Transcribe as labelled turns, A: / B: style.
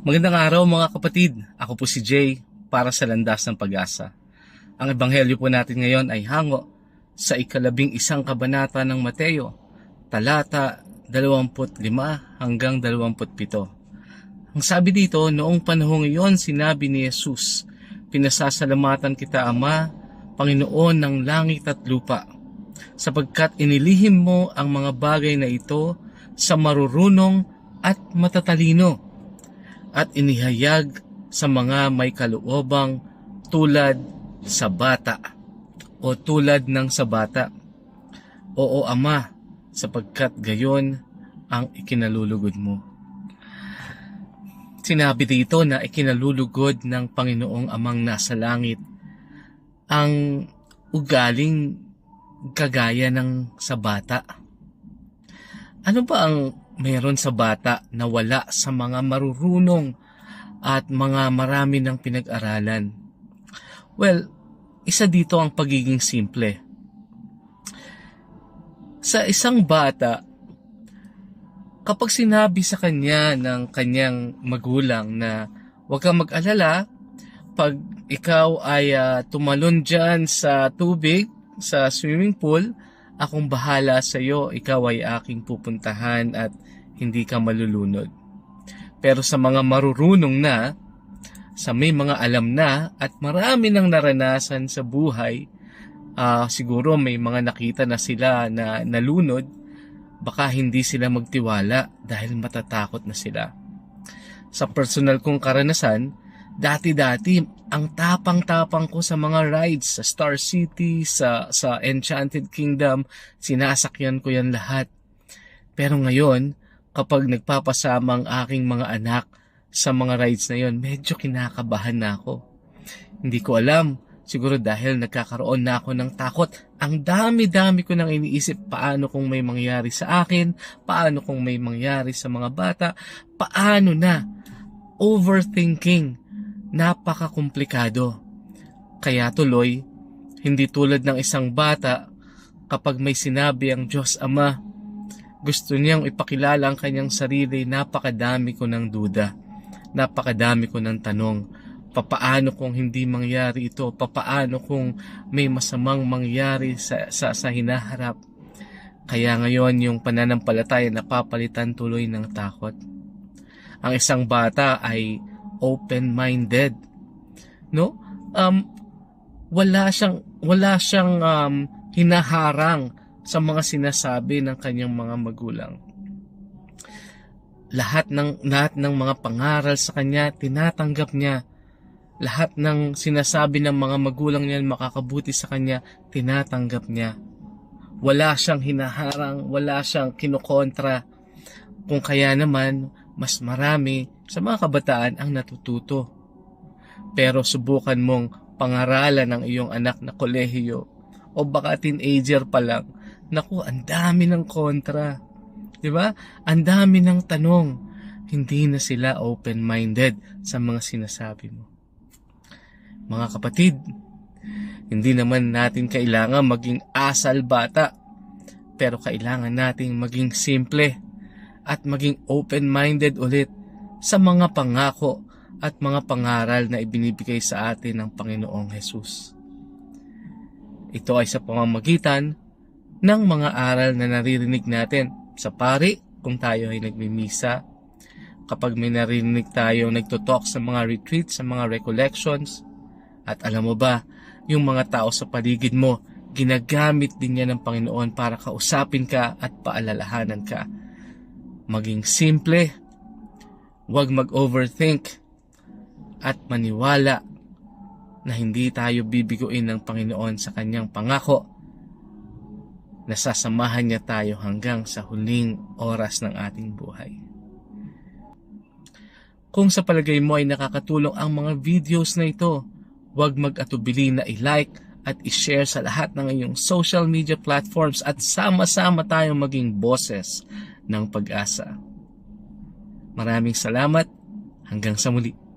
A: Magandang araw mga kapatid. Ako po si Jay para sa Landas ng Pag-asa. Ang ebanghelyo po natin ngayon ay hango sa ikalabing isang kabanata ng Mateo, talata 25 hanggang 27. Ang sabi dito, noong panahong iyon sinabi ni Jesus, Pinasasalamatan kita Ama, Panginoon ng langit at lupa, sapagkat inilihim mo ang mga bagay na ito sa marurunong at matatalino at inihayag sa mga may kaluobang tulad sa bata o tulad ng sa bata. Oo Ama, sapagkat gayon ang ikinalulugod mo. Sinabi dito na ikinalulugod ng Panginoong Amang nasa langit ang ugaling kagaya ng sa bata. Ano ba ang meron sa bata na wala sa mga marurunong at mga marami ng pinag-aralan? Well, isa dito ang pagiging simple. Sa isang bata, kapag sinabi sa kanya ng kanyang magulang na huwag kang mag-alala, pag ikaw ay ah, tumalon dyan sa tubig, sa swimming pool, akong bahala sa iyo, ikaw ay aking pupuntahan at hindi ka malulunod. Pero sa mga marurunong na, sa may mga alam na at marami nang naranasan sa buhay, ah, siguro may mga nakita na sila na nalunod, baka hindi sila magtiwala dahil matatakot na sila. Sa personal kong karanasan, dati-dati ang tapang-tapang ko sa mga rides sa Star City, sa sa Enchanted Kingdom, sinasakyan ko yan lahat. Pero ngayon, kapag nagpapasama ang aking mga anak sa mga rides na yon, medyo kinakabahan na ako. Hindi ko alam, siguro dahil nagkakaroon na ako ng takot. Ang dami-dami ko nang iniisip paano kung may mangyari sa akin, paano kung may mangyari sa mga bata, paano na. Overthinking napaka-komplikado. Kaya tuloy, hindi tulad ng isang bata kapag may sinabi ang Diyos Ama, gusto niyang ipakilala ang kanyang sarili, napakadami ko ng duda, napakadami ko ng tanong, papaano kung hindi mangyari ito, papaano kung may masamang mangyari sa, sa, sa hinaharap. Kaya ngayon yung pananampalataya napapalitan tuloy ng takot. Ang isang bata ay open-minded. No? Um wala siyang wala siyang um, hinaharang sa mga sinasabi ng kanyang mga magulang. Lahat ng lahat ng mga pangaral sa kanya tinatanggap niya. Lahat ng sinasabi ng mga magulang niya makakabuti sa kanya tinatanggap niya. Wala siyang hinaharang, wala siyang kinukontra. Kung kaya naman, mas marami sa mga kabataan ang natututo. Pero subukan mong pangaralan ng iyong anak na kolehiyo o baka teenager pa lang. Naku, ang dami ng kontra. 'Di ba? Ang dami ng tanong. Hindi na sila open-minded sa mga sinasabi mo. Mga kapatid, hindi naman natin kailangan maging asal bata, pero kailangan nating maging simple at maging open-minded ulit sa mga pangako at mga pangaral na ibinibigay sa atin ng Panginoong Hesus. Ito ay sa pamamagitan ng mga aral na naririnig natin sa pari kung tayo ay nagmimisa, kapag may narinig tayo nagtutok sa mga retreats, sa mga recollections, at alam mo ba, yung mga tao sa paligid mo, ginagamit din niya ng Panginoon para kausapin ka at paalalahanan ka. Maging simple, huwag mag-overthink, at maniwala na hindi tayo bibiguin ng Panginoon sa kanyang pangako na sasamahan niya tayo hanggang sa huling oras ng ating buhay. Kung sa palagay mo ay nakakatulong ang mga videos na ito, huwag mag-atubili na i-like at i-share sa lahat ng iyong social media platforms at sama-sama tayong maging boses ng pag-asa. Maraming salamat. Hanggang sa muli.